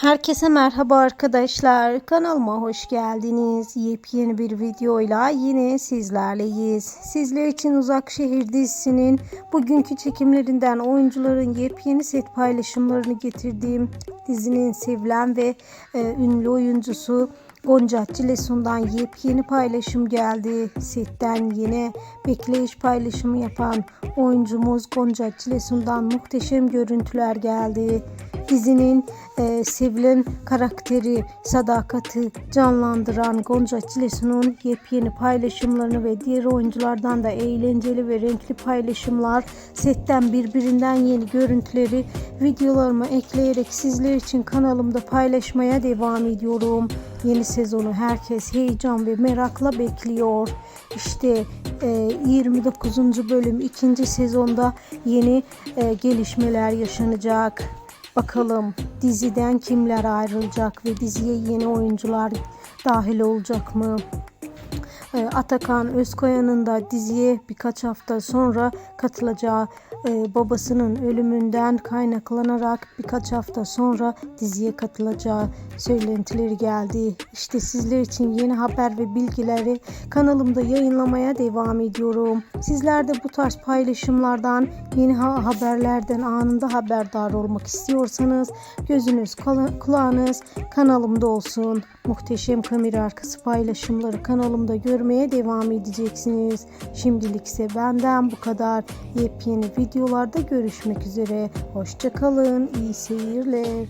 Herkese merhaba arkadaşlar. Kanalıma hoş geldiniz. Yepyeni bir videoyla yine sizlerleyiz. Sizler için Uzak Şehir dizisinin bugünkü çekimlerinden oyuncuların yepyeni set paylaşımlarını getirdiğim dizinin sevilen ve e, ünlü oyuncusu Gonca Cilesun'dan yepyeni paylaşım geldi. Setten yine bekleyiş paylaşımı yapan oyuncumuz Gonca Cilesun'dan muhteşem görüntüler geldi. Dizinin e, sevilen karakteri, sadakati canlandıran Gonca Çilesun'un yepyeni paylaşımlarını ve diğer oyunculardan da eğlenceli ve renkli paylaşımlar, setten birbirinden yeni görüntüleri videolarıma ekleyerek sizler için kanalımda paylaşmaya devam ediyorum. Yeni sezonu herkes heyecan ve merakla bekliyor. İşte e, 29. bölüm 2. sezonda yeni e, gelişmeler yaşanacak. Bakalım diziden kimler ayrılacak ve diziye yeni oyuncular dahil olacak mı? E, Atakan Özkoyan'ın da diziye birkaç hafta sonra katılacağı e, babasının ölümünden kaynaklanarak birkaç hafta sonra diziye katılacağı söylentileri geldi. İşte sizler için yeni haber ve bilgileri kanalımda yayınlamaya devam ediyorum. Sizler de bu tarz paylaşımlardan, yeni ha- haberlerden anında haberdar olmak istiyorsanız gözünüz, kula- kulağınız kanalımda olsun. Muhteşem kamera arkası paylaşımları kanalımda görmeye devam edeceksiniz. Şimdilik ise benden bu kadar. Yepyeni videolarda görüşmek üzere. Hoşçakalın. İyi seyirler.